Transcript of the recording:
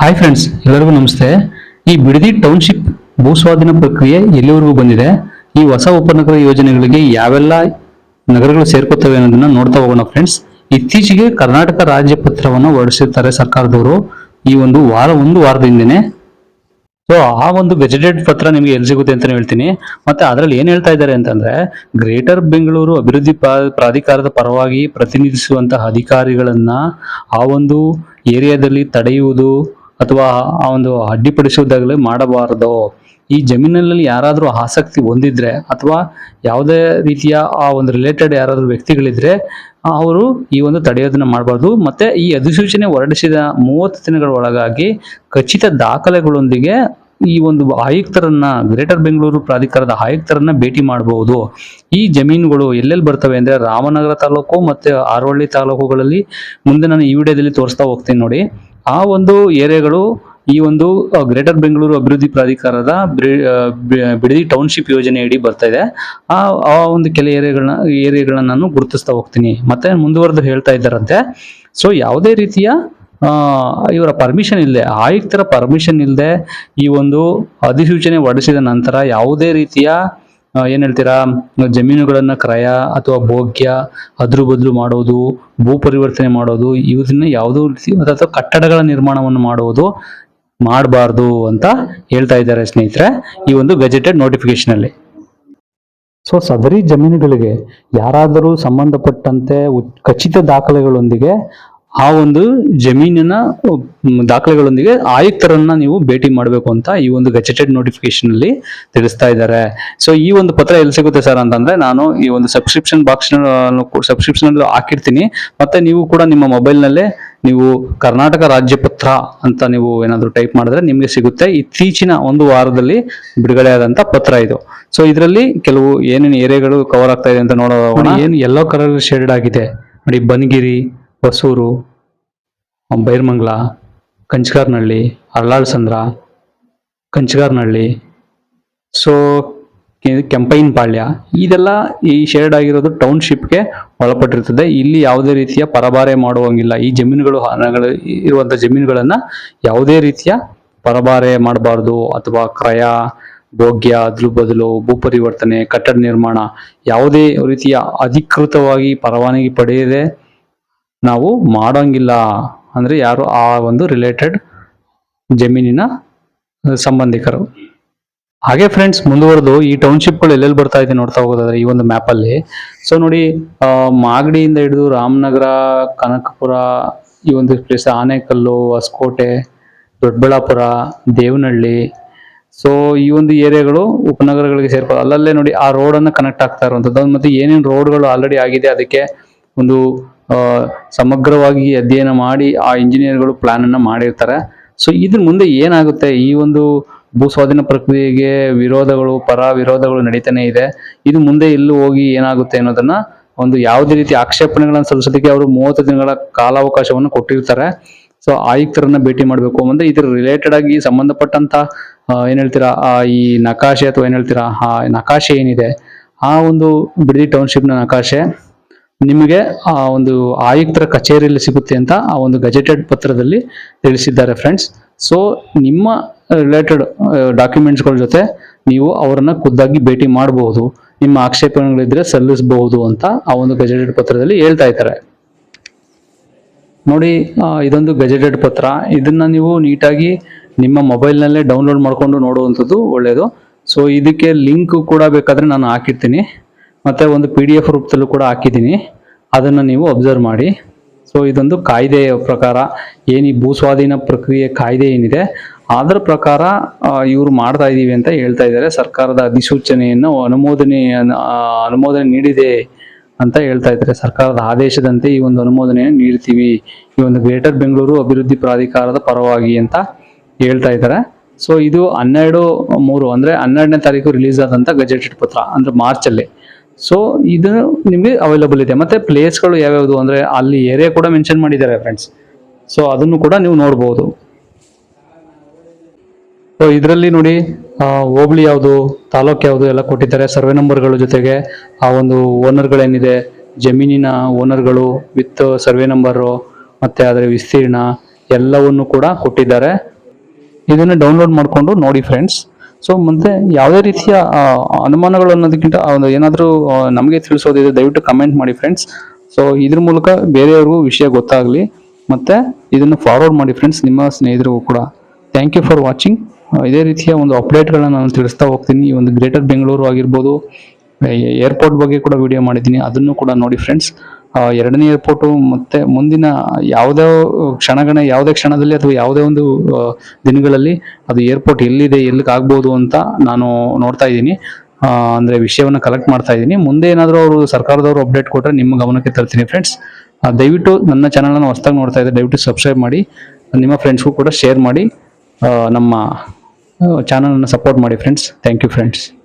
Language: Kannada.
ಹಾಯ್ ಫ್ರೆಂಡ್ಸ್ ಎಲ್ಲರಿಗೂ ನಮಸ್ತೆ. ಈ ಬಿಡದಿ ಟೌನ್ಶಿಪ್ ಭೂಸ್ವಾಧೀನ ಪ್ರಕ್ರಿಯೆ ಎಲ್ಲಿವರೆಗೂ ಬಂದಿದೆ? ಈ ಹೊಸ ಉಪನಗರ ಯೋಜನೆಗಳಿಗೆ ಯಾವೆಲ್ಲ ನಗರಗಳು ಸೇರ್ಕೋತವೆ ಅನ್ನೋದನ್ನ ನೋಡ್ತಾ ಹೋಗೋಣ ಫ್ರೆಂಡ್ಸ್ ಇತ್ತೀಚೆಗೆ ಕರ್ನಾಟಕ ರಾಜ್ಯ ಪತ್ರವನ್ನು ಹೊರಡಿಸಿರ್ತಾರೆ ಸರ್ಕಾರದವರು. ಈ ಒಂದು ವಾರ, ಒಂದು ವಾರದಿಂದನೇ ಸೊ ಆ ಒಂದು ಗೆಜೆಟೆಡ್ ಪತ್ರ ನಿಮಗೆ ಎಲ್ಲಿ ಸಿಗುತ್ತೆ ಅಂತ ಹೇಳ್ತೀನಿ. ಮತ್ತೆ ಅದರಲ್ಲಿ ಏನ್ ಹೇಳ್ತಾ ಇದ್ದಾರೆ ಅಂತಂದ್ರೆ ಗ್ರೇಟರ್ ಬೆಂಗಳೂರು ಅಭಿವೃದ್ಧಿ ಪ್ರಾ- ಪ್ರಾಧಿಕಾರದ ಪರವಾಗಿ ಪ್ರತಿನಿಧಿಸುವಂತಹ ಅಧಿಕಾರಿಗಳನ್ನ ಆ ಒಂದು ಏರಿಯಾದಲ್ಲಿ ತಡೆಯುವುದು ಅಥವಾ ಆ ಒಂದು ಅಡ್ಡಿಪಡಿಸುವುದಾಗಲಿ ಮಾಡಬಾರದು? ಈ ಜಮೀನಿನಲ್ಲಿ ಯಾರಾದರೂ ಆಸಕ್ತಿ ಹೊಂದಿದ್ರೆ ಅಥವಾ ಯಾವುದೇ ರೀತಿಯ ಆ ಒಂದು ರಿಲೇಟೆಡ್ ಯಾರಾದರೂ ವ್ಯಕ್ತಿಗಳಿದ್ರೆ ಅವರು ಈ ಒಂದು ತಡೆಯೋದನ್ನ ಮಾಡಬಾರ್ದು. ಮತ್ತೆ ಈ ಅಧಿಸೂಚನೆ ಹೊರಡಿಸಿದ ಮೂವತ್ತು ದಿನಗಳ ಒಳಗಾಗಿ ಖಚಿತ ದಾಖಲೆಗಳೊಂದಿಗೆ ಈ ಒಂದು ಆಯುಕ್ತರನ್ನ ಗ್ರೇಟರ್ ಬೆಂಗಳೂರು ಪ್ರಾಧಿಕಾರದ ಆಯುಕ್ತರನ್ನ ಭೇಟಿ ಮಾಡಬಹುದು ಈ ಜಮೀನುಗಳು ಎಲ್ಲೆಲ್ಲಿ ಬರ್ತವೆ ಅಂದ್ರೆ ರಾಮನಗರ ತಾಲೂಕು ಮತ್ತೆ ಆರೋಳ್ಳಿ ತಾಲೂಕುಗಳಲ್ಲಿ. ಮುಂದೆ ನಾನು ಈ ವಿಡಿಯೋದಲ್ಲಿ ತೋರಿಸ್ತಾ ಹೋಗ್ತೀನಿ ನೋಡಿ. ಆ ಒಂದು ಏರಿಯಾಗಳು ಈ ಒಂದು ಗ್ರೇಟರ್ ಬೆಂಗಳೂರು ಅಭಿವೃದ್ಧಿ ಪ್ರಾಧಿಕಾರದ ಬಿಡದಿ ಟೌನ್ಶಿಪ್ ಯೋಜನೆ ಅಡಿ ಬರ್ತಾ ಇದೆ. ಆ ಆ ಒಂದು ಕೆಲ ಏರಿಯಾಗಳನ್ನ ಏರಿಯಾಗಳನ್ನ ನಾನು ಗುರುತಿಸ್ತಾ ಹೋಗ್ತೀನಿ. ಮತ್ತೆ ಮುಂದುವರೆದು ಹೇಳ್ತಾ ಇದ್ದಾರಂತೆ. ಸೊ ಯಾವುದೇ ರೀತಿಯ ಇವರ ಪರ್ಮಿಷನ್ ಇಲ್ಲದೆ, ಆಯುಕ್ತರ ಪರ್ಮಿಷನ್ ಇಲ್ಲದೆ ಈ ಒಂದು ಅಧಿಸೂಚನೆ ಹೊರಡಿಸಿದ ನಂತರ ಯಾವುದೇ ರೀತಿಯ ಏನ್ ಹೇಳ್ತೀರಾ? ಜಮೀನುಗಳನ್ನ ಕ್ರಯ ಅಥವಾ ಭೋಗ್ಯ ಅದ್ರ ಬದಲು ಮಾಡೋದು, ಭೂ ಪರಿವರ್ತನೆ ಮಾಡೋದು ಇವನ್ನ ಯಾವುದೋ ರೀತಿ ಅಥವಾ ಕಟ್ಟಡಗಳ ನಿರ್ಮಾಣವನ್ನು ಮಾಡುವುದು ಮಾಡಬಾರ್ದು ಅಂತ ಹೇಳ್ತಾ ಇದ್ದಾರೆ ಸ್ನೇಹಿತರೆ, ಈ ಒಂದು ಗೆಜೆಟೆಡ್ ನೋಟಿಫಿಕೇಶನ್ ಅಲ್ಲಿ. ಸೊ ಸದರಿ ಜಮೀನುಗಳಿಗೆ ಯಾರಾದರೂ ಸಂಬಂಧಪಟ್ಟಂತೆ ಖಚಿತ ದಾಖಲೆಗಳೊಂದಿಗೆ ಆ ಒಂದು ಜಮೀನಿನ ದಾಖಲೆಗಳೊಂದಿಗೆ ಆಯುಕ್ತರನ್ನ ನೀವು ಭೇಟಿ ಮಾಡಬೇಕು ಅಂತ ಈ ಒಂದು ಗೆಜೆಟೆಡ್ ನೋಟಿಫಿಕೇಶನ್ ಅಲ್ಲಿ ತಿಳಿಸ್ತಾ ಇದ್ದಾರೆ. ಸೊ ಈ ಒಂದು ಪತ್ರ ಎಲ್ಲಿ ಸಿಗುತ್ತೆ ಸರ್ ಅಂತಂದ್ರೆ, ನಾನು ಈ ಒಂದು ಸಬ್ಸ್ಕ್ರಿಪ್ಷನ್ ಬಾಕ್ಸ್ ಸಬ್ಸ್ಕ್ರಿಪ್ಷನ್ ಹಾಕಿರ್ತೀನಿ. ಮತ್ತೆ ನೀವು ಕೂಡ ನಿಮ್ಮ ಮೊಬೈಲ್ ನಲ್ಲೇ ನೀವು ಕರ್ನಾಟಕ ರಾಜ್ಯ ಪತ್ರ ಅಂತ ನೀವು ಏನಾದರೂ ಟೈಪ್ ಮಾಡಿದ್ರೆ ನಿಮ್ಗೆ ಸಿಗುತ್ತೆ. ಇತ್ತೀಚಿನ ಒಂದು ವಾರದಲ್ಲಿ ಬಿಡುಗಡೆ ಆದಂತ ಪತ್ರ ಇದು. ಸೊ ಇದರಲ್ಲಿ ಕೆಲವು ಏನೇನು ಏರಿಯಾಗಳು ಕವರ್ ಆಗ್ತಾ ಇದೆ ಅಂತ ನೋಡೋಣ. ಏನು ಎಲ್ಲೋ ಕಲರ್ ಶೇಡ್ ಆಗಿದೆ. ನೋಡಿ, ಬನಗಿರಿ, ಹೊಸೂರು ಬೈರ್ಮಂಗ್ಲ ಕಂಚಗಾರ್ನಹಳ್ಳಿ ಅರಳಾಳ್ಸಂದ್ರ ಕಂಚಗಾರ್ನಹಳ್ಳಿ ಸೊ ಕೆಂಪೈನ್ ಪಾಳ್ಯ. ಇದೆಲ್ಲ ಈ ಶೇರ್ಡ್ ಆಗಿರೋದು ಟೌನ್ಶಿಪ್ಗೆ ಒಳಪಟ್ಟಿರ್ತದೆ. ಇಲ್ಲಿ ಯಾವುದೇ ರೀತಿಯ ಪರಭಾರೆ ಮಾಡುವಂಗಿಲ್ಲ. ಈ ಜಮೀನುಗಳು, ಹಣಗಳು ಇರುವಂಥ ಜಮೀನುಗಳನ್ನು ಯಾವುದೇ ರೀತಿಯ ಪರಭಾರೆ ಮಾಡಬಾರ್ದು. ಅಥವಾ ಕ್ರಯ, ಭೋಗ್ಯ ಅದ್ರು ಬದಲು, ಭೂ ಪರಿವರ್ತನೆ, ಕಟ್ಟಡ ನಿರ್ಮಾಣ ಯಾವುದೇ ರೀತಿಯ ಅಧಿಕೃತವಾಗಿ ಪರವಾನಗಿ ಪಡೆಯದೆ ನಾವು ಮಾಡೋಂಗಿಲ್ಲ. ಅಂದ್ರೆ ಯಾರು ಆ ಒಂದು ರಿಲೇಟೆಡ್ ಜಮೀನಿನ ಸಂಬಂಧಿಕರು. ಹಾಗೆ ಫ್ರೆಂಡ್ಸ್ ಮುಂದುವರೆದು ಈ ಟೌನ್ಶಿಪ್ಗಳು ಎಲ್ಲೆಲ್ಲಿ ಬರ್ತಾ ಇದೆ ನೋಡ್ತಾ ಹೋಗೋದಾದ್ರೆ ಈ ಒಂದು ಮ್ಯಾಪಲ್ಲಿ ಸೊ ನೋಡಿ ಮಾಗಡಿಯಿಂದ ಹಿಡಿದು ರಾಮನಗರ, ಕನಕಪುರ, ಈ ಒಂದು ಪ್ಲೇಸ್ ಆನೆಕಲ್ಲು, ಹೊಸಕೋಟೆ, ದೊಡ್ಡಬಳ್ಳಾಪುರ, ದೇವನಹಳ್ಳಿ. ಸೊ ಈ ಒಂದು ಏರಿಯಾಗಳು ಉಪನಗರಗಳಿಗೆ ಸೇರ್ಕೊಳ್ಳೋ ಅಲ್ಲಲ್ಲೇ ನೋಡಿ ಆ ರೋಡನ್ನು ಕನೆಕ್ಟ್ ಆಗ್ತಾ ಇರುವಂಥದ್ದು ಮತ್ತು ಏನೇನು ರೋಡ್ಗಳು ಆಲ್ರೆಡಿ ಆಗಿದೆ, ಅದಕ್ಕೆ ಒಂದು ಸಮಗ್ರವಾಗಿ ಅಧ್ಯಯನ ಮಾಡಿ ಆ ಇಂಜಿನಿಯರ್ಗಳು ಪ್ಲಾನ್ ಅನ್ನ ಮಾಡಿರ್ತಾರೆ. ಸೊ ಇದ್ರ ಮುಂದೆ ಏನಾಗುತ್ತೆ? ಈ ಒಂದು ಭೂ ಸ್ವಾಧೀನ ಪ್ರಕ್ರಿಯೆಗೆ ವಿರೋಧಗಳು ಪರ ವಿರೋಧಗಳು ನಡೀತಾನೆ ಇದೆ. ಇದು ಮುಂದೆ ಎಲ್ಲೂ ಹೋಗಿ ಏನಾಗುತ್ತೆ ಅನ್ನೋದನ್ನ ಒಂದು ಯಾವುದೇ ರೀತಿ ಆಕ್ಷೇಪಣೆಗಳನ್ನು ಸಲ್ಲಿಸೋದಕ್ಕೆ ಅವರು ಮೂವತ್ತು ದಿನಗಳ ಕಾಲಾವಕಾಶವನ್ನು ಕೊಟ್ಟಿರ್ತಾರೆ. ಸೊ ಆಯುಕ್ತರನ್ನ ಭೇಟಿ ಮಾಡಬೇಕು. ಅಂದ್ರೆ ಇದ್ರ ರಿಲೇಟೆಡ್ ಆಗಿ ಸಂಬಂಧಪಟ್ಟಂತ ಏನ್ ಹೇಳ್ತೀರಾ? ಈ ನಕಾಶೆ ಅಥವಾ ಏನ್ ಹೇಳ್ತೀರಾ? ಆ, ನಕಾಶೆ ಏನಿದೆ? ಆ ಒಂದು ಬಿಡದಿ ಟೌನ್ಶಿಪ್ನ ನಕಾಶೆ. ನಿಮಗೆ ಆ ಒಂದು ಆಯುಕ್ತರ ಕಚೇರಿಯಲ್ಲಿ ಸಿಗುತ್ತೆ ಅಂತ ಆ ಒಂದು ಗಜೆಟೆಡ್ ಪತ್ರದಲ್ಲಿ ತಿಳಿಸಿದ್ದಾರೆ ಫ್ರೆಂಡ್ಸ್ ಸೊ ನಿಮ್ಮ ರಿಲೇಟೆಡ್ ಡಾಕ್ಯುಮೆಂಟ್ಸ್ಗಳ ಜೊತೆ ನೀವು ಅವರನ್ನು ಖುದ್ದಾಗಿ ಭೇಟಿ ಮಾಡಬಹುದು ನಿಮ್ಮ ಆಕ್ಷೇಪಣೆಗಳಿದ್ರೆ ಸಲ್ಲಿಸಬಹುದು ಅಂತ ಆ ಒಂದು ಗಜೆಟೆಡ್ ಪತ್ರದಲ್ಲಿ ಹೇಳ್ತಾ ಇದ್ದಾರೆ. ನೋಡಿ ಇದೊಂದು ಗಜೆಟೆಡ್ ಪತ್ರ. ಇದನ್ನ ನೀವು ನೀಟಾಗಿ ನಿಮ್ಮ ಮೊಬೈಲ್ನಲ್ಲೇ ಡೌನ್ಲೋಡ್ ಮಾಡಿಕೊಂಡು ನೋಡುವಂಥದ್ದು ಒಳ್ಳೆಯದು ಸೊ ಇದಕ್ಕೆ ಲಿಂಕ್ ಕೂಡ ಬೇಕಾದರೆ ನಾನು ಹಾಕಿರ್ತೀನಿ. ಮತ್ತೆ ಒಂದು ಪಿ ಡಿ ಎಫ್ ರೂಪದಲ್ಲೂ ಕೂಡ ಹಾಕಿದ್ದೀನಿ. ಅದನ್ನು ನೀವು ಅಬ್ಸರ್ವ್ ಮಾಡಿ. ಸೊ ಇದೊಂದು ಕಾಯ್ದೆಯ ಪ್ರಕಾರ ಏನು ಈ ಭೂಸ್ವಾಧೀನ ಪ್ರಕ್ರಿಯೆ ಕಾಯ್ದೆ ಏನಿದೆ, ಅದರ ಪ್ರಕಾರ ಇವರು ಮಾಡ್ತಾ ಇದ್ದೀವಿ ಅಂತ ಹೇಳ್ತಾ ಇದ್ದಾರೆ. ಸರ್ಕಾರದ ಅಧಿಸೂಚನೆಯನ್ನು ಅನುಮೋದನೆ ಅನುಮೋದನೆ ನೀಡಿದೆ ಅಂತ ಹೇಳ್ತಾ ಇದ್ದಾರೆ. ಸರ್ಕಾರದ ಆದೇಶದಂತೆ ಈ ಒಂದು ಅನುಮೋದನೆಯನ್ನು ನೀಡ್ತೀವಿ. ಈ ಒಂದು ಗ್ರೇಟರ್ ಬೆಂಗಳೂರು ಅಭಿವೃದ್ಧಿ ಪ್ರಾಧಿಕಾರದ ಪರವಾಗಿ ಅಂತ ಹೇಳ್ತಾ ಇದ್ದಾರೆ. ಸೊ ಇದು ಹನ್ನೆರಡು ಮೂರು ಅಂದರೆ ಹನ್ನೆರಡನೇ ತಾರೀಕು ರಿಲೀಸ್ ಆದಂಥ ಗಜೆಟೆಡ್ ಪತ್ರ ಅಂದರೆ ಮಾರ್ಚ್ ಅಲ್ಲಿ. ಸೊ ಇದು ನಿಮಗೆ ಅವೈಲಬಲ್ ಇದೆ. ಮತ್ತೆ ಪ್ಲೇಸ್ಗಳು ಯಾವ್ಯಾವುದು ಅಂದರೆ ಅಲ್ಲಿ ಏರಿಯಾ ಕೂಡ ಮೆನ್ಷನ್ ಮಾಡಿದ್ದಾರೆ ಫ್ರೆಂಡ್ಸ್ ಸೊ ಅದನ್ನು ಕೂಡ ನೀವು ನೋಡ್ಬೋದು. ಸೊ ಇದರಲ್ಲಿ ನೋಡಿ ಹೋಬಳಿ ಯಾವುದು, ತಾಲೂಕು ಯಾವುದು ಎಲ್ಲ ಕೊಟ್ಟಿದ್ದಾರೆ ಸರ್ವೆ ನಂಬರ್ಗಳ ಜೊತೆಗೆ. ಆ ಒಂದು ಓನರ್ಗಳೇನಿದೆ ಜಮೀನಿನ ಓನರ್ಗಳು ವಿತ್ ಸರ್ವೆ ನಂಬರು ಮತ್ತು ಅದರ ವಿಸ್ತೀರ್ಣ ಎಲ್ಲವನ್ನು ಕೂಡ ಕೊಟ್ಟಿದ್ದಾರೆ. ಇದನ್ನು ಡೌನ್ಲೋಡ್ ಮಾಡಿಕೊಂಡು ನೋಡಿ ಫ್ರೆಂಡ್ಸ್ ಸೊ ಮುಂದೆ ಯಾವುದೇ ರೀತಿಯ ಅನುಮಾನಗಳು ಅನ್ನೋದಕ್ಕಿಂತ ಒಂದು ಏನಾದರೂ ನಮಗೆ ತಿಳಿಸೋದಿದೆ ದಯವಿಟ್ಟು ಕಮೆಂಟ್ ಮಾಡಿ ಫ್ರೆಂಡ್ಸ್ ಸೊ ಇದ್ರ ಮೂಲಕ ಬೇರೆಯವ್ರಿಗೂ ವಿಷಯ ಗೊತ್ತಾಗಲಿ. ಮತ್ತು ಇದನ್ನು ಫಾರ್ವರ್ಡ್ ಮಾಡಿ ಫ್ರೆಂಡ್ಸ್ ನಿಮ್ಮ ಸ್ನೇಹಿತರಿಗೂ ಕೂಡ. ಥ್ಯಾಂಕ್ ಯು ಫಾರ್ ವಾಚಿಂಗ್ ಇದೇ ರೀತಿಯ ಒಂದು ಅಪ್ಡೇಟ್ಗಳನ್ನ ನಾನು ತಿಳಿಸ್ತಾ ಹೋಗ್ತೀನಿ. ಈ ಒಂದು ಗ್ರೇಟರ್ ಬೆಂಗಳೂರು ಆಗಿರ್ಬೋದು ಏರ್ಪೋರ್ಟ್ ಬಗ್ಗೆ ಕೂಡ ವಿಡಿಯೋ ಮಾಡಿದ್ದೀನಿ. ಅದನ್ನು ಕೂಡ ನೋಡಿ ಫ್ರೆಂಡ್ಸ್ ಎರಡನೇ ಏರ್ಪೋರ್ಟು ಮತ್ತೆ ಮುಂದಿನ ಯಾವುದೇ ಕ್ಷಣಗಣ, ಯಾವುದೇ ಕ್ಷಣದಲ್ಲಿ ಅಥವಾ ಯಾವುದೇ ಒಂದು ದಿನಗಳಲ್ಲಿ ಅದು ಏರ್ಪೋರ್ಟ್ ಎಲ್ಲಿದೆ, ಎಲ್ಲಿಗೆ ಆಗ್ಬೋದು ಅಂತ ನಾನು ನೋಡ್ತಾ ಇದ್ದೀನಿ. ಅಂದರೆ ವಿಷಯವನ್ನು ಕಲೆಕ್ಟ್ ಮಾಡ್ತಾ ಇದ್ದೀನಿ. ಮುಂದೆ ಏನಾದರೂ ಅವರು ಸರ್ಕಾರದವರು ಅಪ್ಡೇಟ್ ಕೊಟ್ಟರೆ ನಿಮ್ಮ ಗಮನಕ್ಕೆ ತರ್ತೀನಿ ಫ್ರೆಂಡ್ಸ್ ದಯವಿಟ್ಟು ನನ್ನ ಚಾನಲನ್ನು ಹೊಸ್ದಾಗಿ ನೋಡ್ತಾ ಇದ್ದರೆ ದಯವಿಟ್ಟು ಸಬ್ಸ್ಕ್ರೈಬ್ ಮಾಡಿ, ನಿಮ್ಮ ಫ್ರೆಂಡ್ಸ್ಗೂ ಕೂಡ ಶೇರ್ ಮಾಡಿ ನಮ್ಮ ಚಾನಲನ್ನು ಸಪೋರ್ಟ್ ಮಾಡಿ ಫ್ರೆಂಡ್ಸ್ ಥ್ಯಾಂಕ್ ಯು ಫ್ರೆಂಡ್ಸ್